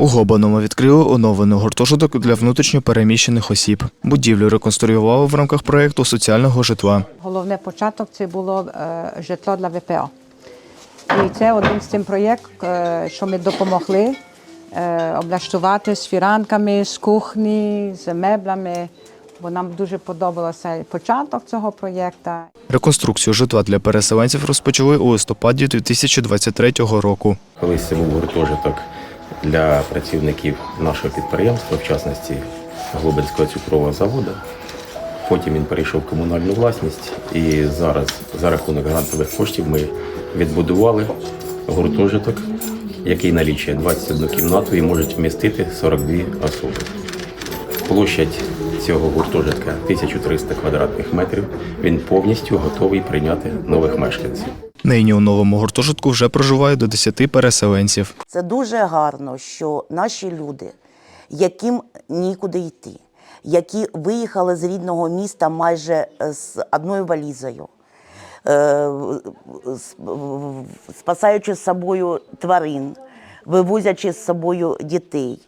У Гобаному відкрили оновлений гуртожиток для внутрішньо переміщених осіб. Будівлю реконструювали в рамках проєкту соціального житла. Головний початок це було е, житло для ВПО. І це один з тим проєкт, е, що ми допомогли е, облаштувати з фіранками, з кухні, з меблями. Бо нам дуже подобався початок цього проєкту. Реконструкцію житла для переселенців розпочали у листопаді 2023 року. Колись це був гуртожиток для працівників нашого підприємства, в частності Глобинського цукрового заводу. Потім він перейшов в комунальну власність, і зараз за рахунок грантових коштів ми відбудували гуртожиток, який налічує 21 кімнату і може вмістити 42 особи. Площадь цього гуртожитка 1300 квадратних метрів. Він повністю готовий прийняти нових мешканців. Нині у новому гуртожитку вже проживає до 10 переселенців. Це дуже гарно, що наші люди, яким нікуди йти, які виїхали з рідного міста майже е, з одною валізою, е, спасаючи з собою тварин, вивозячи з собою дітей,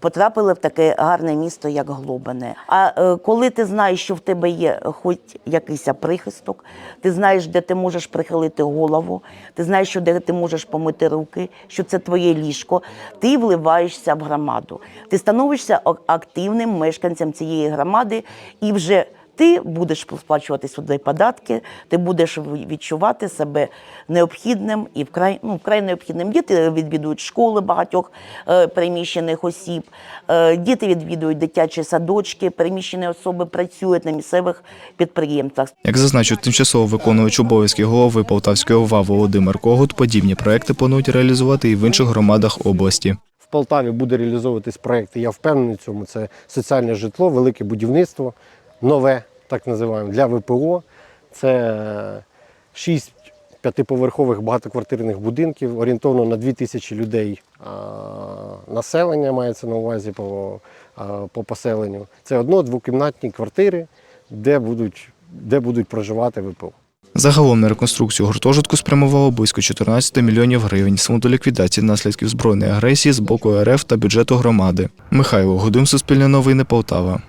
потрапили в таке гарне місто, як Глобине. А е, коли ти знаєш, що в тебе є хоч якийсь прихисток, ти знаєш, де ти можеш прихилити голову, ти знаєш, що де ти можеш помити руки, що це твоє ліжко, ти вливаєшся в громаду. Ти становишся активним мешканцем цієї громади і вже ти будеш сплачувати сюди податки, ти будеш відчувати себе необхідним і вкрай, ну, вкрай необхідним. Діти відвідують школи багатьох е, переміщених осіб, е, діти відвідують дитячі садочки, переміщені особи працюють на місцевих підприємствах. Як зазначив тимчасово виконуючий обов'язки голови Полтавської ОВА Володимир Когут, подібні проекти планують реалізувати і в інших громадах області. В Полтаві буде реалізовуватись проєкт, я впевнений в цьому. Це соціальне житло, велике будівництво, нове, так називаємо, для ВПО. Це шість п'ятиповерхових багатоквартирних будинків, орієнтовно на 2 тисячі людей населення мається на увазі по, по поселенню. Це одно-двокімнатні квартири, де будуть, де будуть проживати ВПО. Загалом на реконструкцію гуртожитку спрямувало близько 14 мільйонів гривень з фонду ліквідації наслідків збройної агресії з боку РФ та бюджету громади. Михайло Гудим, Суспільне новини, Полтава.